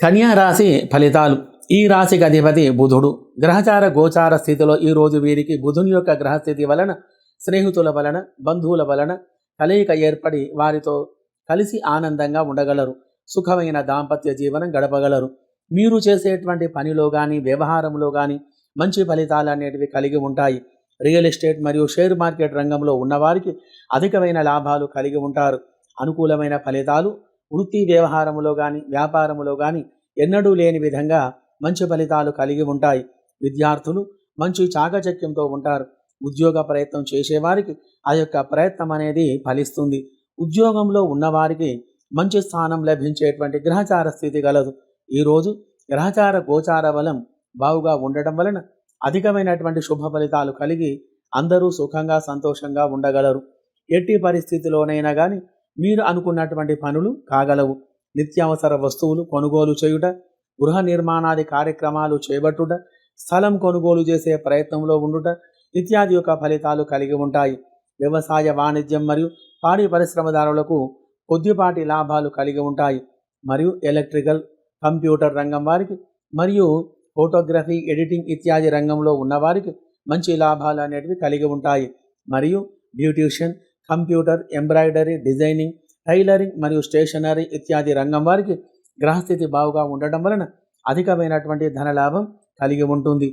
కన్యా రాశి ఫలితాలు. ఈ రాశికి అధిపతి బుధుడు. గ్రహచార గోచార స్థితిలో ఈ రోజు వీరికి బుధుని యొక్క గ్రహస్థితి వలన స్నేహితుల వలన బంధువుల వలన కలయిక ఏర్పడి వారితో కలిసి ఆనందంగా ఉండగలరు. సుఖమైన దాంపత్య జీవనం గడపగలరు. మీరు చేసేటువంటి పనిలో కానీ వ్యవహారంలో కానీ మంచి ఫలితాలు అనేటివి కలిగి ఉంటాయి. రియల్ ఎస్టేట్ మరియు షేర్ మార్కెట్ రంగంలో ఉన్నవారికి అధికమైన లాభాలు కలిగి ఉంటారు. అనుకూలమైన ఫలితాలు వృత్తి వ్యవహారములో కానీ వ్యాపారములో కానీ ఎన్నడూ లేని విధంగా మంచి ఫలితాలు కలిగి ఉంటాయి. విద్యార్థులు మంచి చాకచక్యంతో ఉంటారు. ఉద్యోగ ప్రయత్నం చేసేవారికి ఆ యొక్క ప్రయత్నం అనేది ఫలిస్తుంది. ఉద్యోగంలో ఉన్నవారికి మంచి స్థానం లభించేటువంటి గ్రహచార స్థితి గలదు. ఈరోజు గ్రహచార గోచార బలం బావుగా ఉండటం వలన అధికమైనటువంటి శుభ ఫలితాలు కలిగి అందరూ సుఖంగా సంతోషంగా ఉండగలరు. ఎట్టి పరిస్థితిలోనైనా కానీ మీరు అనుకున్నటువంటి పనులు కాగలవు. నిత్యావసర వస్తువులు కొనుగోలు చేయుట గృహ నిర్మాణాది కార్యక్రమాలు చేపట్టుట స్థలం కొనుగోలు చేసే ప్రయత్నంలో ఉండుట ఇత్యాది యొక్క ఫలితాలు కలిగి ఉంటాయి. వ్యవసాయ వాణిజ్యం మరియు పాడి పరిశ్రమదారులకు కొద్దిపాటి లాభాలు కలిగి ఉంటాయి. మరియు ఎలక్ట్రికల్ కంప్యూటర్ రంగం వారికి మరియు ఫోటోగ్రఫీ ఎడిటింగ్ ఇత్యాది రంగంలో ఉన్నవారికి మంచి లాభాలు అనేటివి కలిగి ఉంటాయి. మరియు beautician computer embroidery designing tailoring మరియు స్టేషనరీ ఇత్యాది రంగం వారికి గ్రహస్థితి బావుగా ఉండటం వలన అధికమైనటువంటి ధనలాభం కలిగి ఉంటుంది.